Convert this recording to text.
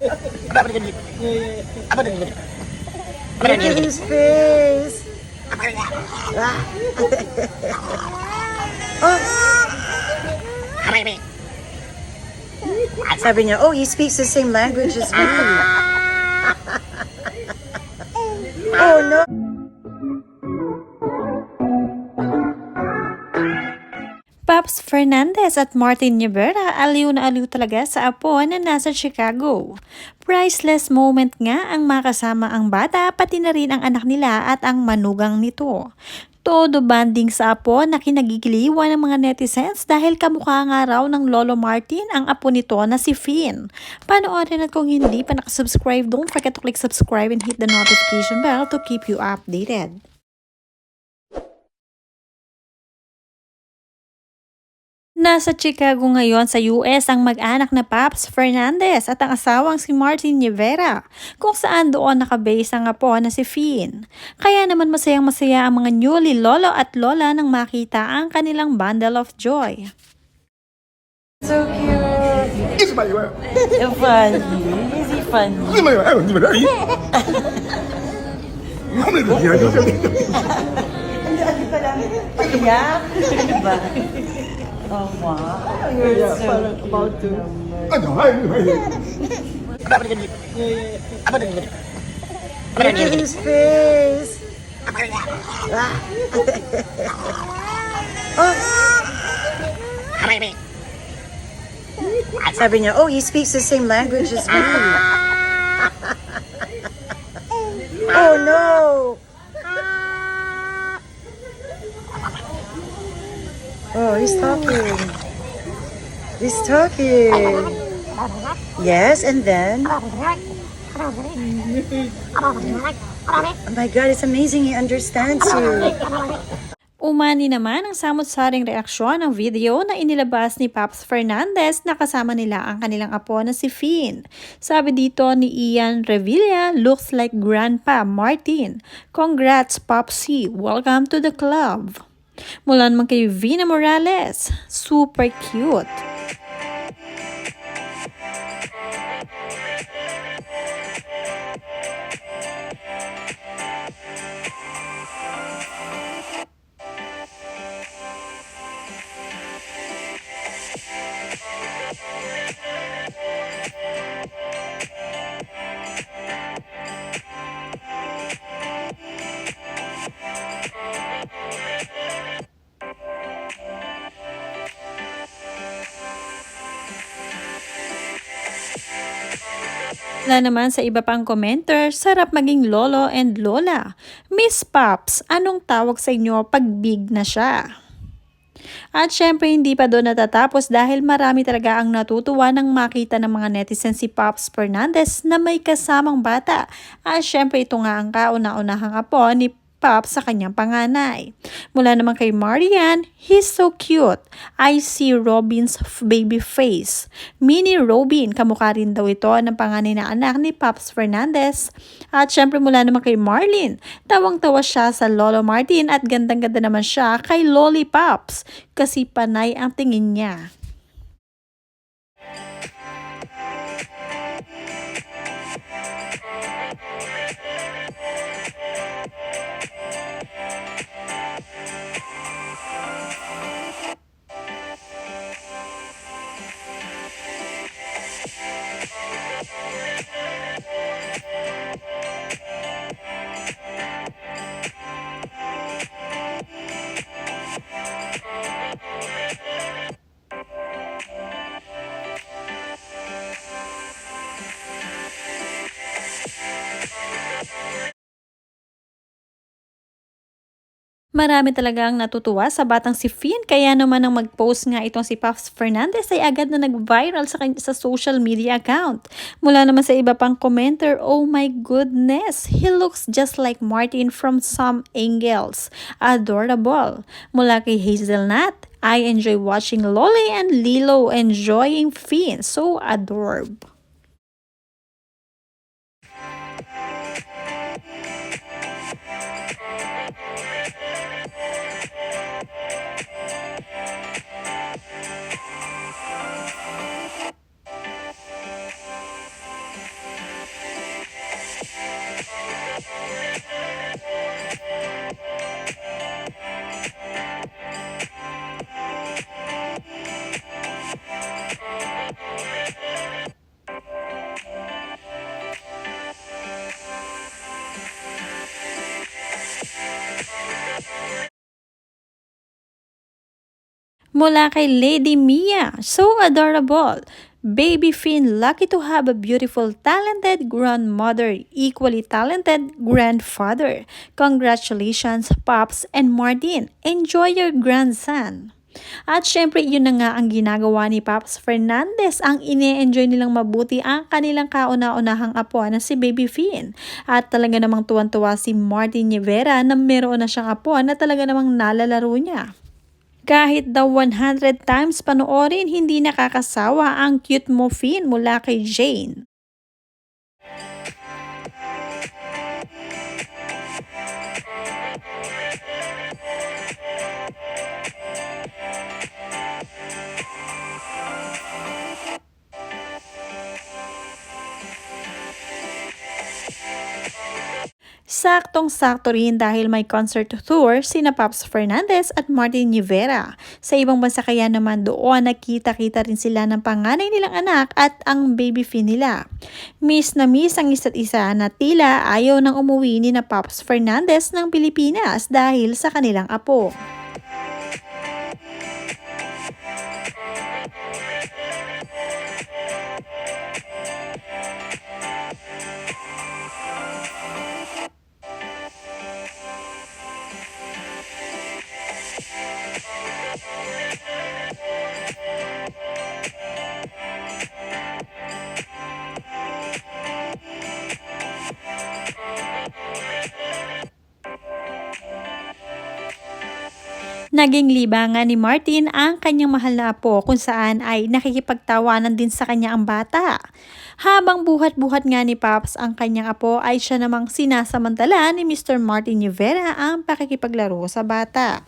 Look at his face. Ah. oh. Sabi niya, oh, he speaks the same language as me. oh, no. Paps Fernandez at Martin Rivera aliw na aliw talaga sa apo na nasa Chicago. Priceless moment nga ang makasama ang bata pati na rin ang anak nila at ang manugang nito. Todo banding sa apo na kinagigiliwan ng mga netizens dahil kamukha nga raw ng Lolo Martin ang apo nito na si Finn. Panoorin at kung hindi pa nakasubscribe, don't forget to click subscribe and hit the notification bell to keep you updated. Nasa Chicago ngayon sa US ang mag-anak na Paps Fernandez at ang asawang si Martin Rivera, kung saan doon nakabase ang apo na si Finn. Kaya naman masayang-masaya ang mga newly lolo at lola nang makita ang kanilang bundle of joy. So cute! Easy ba yun? Funny. Easy funny. Easy ba yun? Easy ba yun? Ano? Ang dami pa lang. Pag-iyak. Yeah, about to. Apa face. Oh. Apa oh, he speaks the same language as me. Talking. Yes, and then. Oh my God, it's amazing. He understands you. Umani naman ang samot-saring reaksyon ng video na inilabas ni Paps Fernandez na kasama nila ang kanilang apo na si Finn. Sabi dito ni Ian Revilla, looks like Grandpa Martin. Congrats Popsy, welcome to the club. Mula naman kay Vina Morales, super cute. Wala naman sa iba pang commenter, sarap maging lolo and lola. Miss Pops, anong tawag sa inyo pag big na siya? At syempre hindi pa doon natatapos dahil marami talaga ang natutuwa nang makita ng mga netizen si Pops Fernandez na may kasamang bata. At syempre ito nga ang kauna-unahang apo ni Pops sa kanyang panganay. Mula naman kay Marian, he's so cute. I see Robin's baby face. Mini Robin, kamukha rin daw ito ng panganay na anak ni Pops Fernandez. At syempre mula naman kay Marlin, tawang-tawa siya sa Lolo Martin at gandang-ganda naman siya kay Lolly Pops kasi panay ang tingin niya. Marami talaga ang natutuwa sa batang si Finn kaya naman nang mag-post nga itong si Puffs Fernandez ay agad na nag-viral sa, sa social media account. Mula naman sa iba pang commenter, oh my goodness, he looks just like Martin from some angles. Adorable. Mula kay Hazelnut, I enjoy watching Lolly and Lilo enjoying Finn. So adorable. Mula kay Lady Mia, so adorable. Baby Finn, lucky to have a beautiful, talented grandmother, equally talented grandfather. Congratulations, Pops and Martin. Enjoy your grandson. At syempre, yun na nga ang ginagawa ni Pops Fernandez. Ang ine-enjoy nilang mabuti ang kanilang kauna-unahang apo na si Baby Finn. At talaga namang tuwan-tuwa si Martin Rivera na meron na siyang apo na talaga namang nalalaro niya. Kahit daw 100 times panoorin, hindi nakakasawa ang cute mo Finn mula kay Jane. Saktong-sakto rin dahil may concert tour sina Pops Fernandez at Martin Rivera. Sa ibang bansa kaya naman doon nakita-kita rin sila ng panganay nilang anak at ang baby fin nila. Miss na miss ang isa't isa na tila ayaw nang umuwi ni na Pops Fernandez ng Pilipinas dahil sa kanilang apo. Naging libangan ni Martin ang kanyang mahal na apo kung saan ay nakikipagtawanan din sa kanya ang bata. Habang buhat-buhat nga ni Pops ang kanyang apo ay siya namang sinasamantala ni Mr. Martin Rivera ang pakikipaglaro sa bata.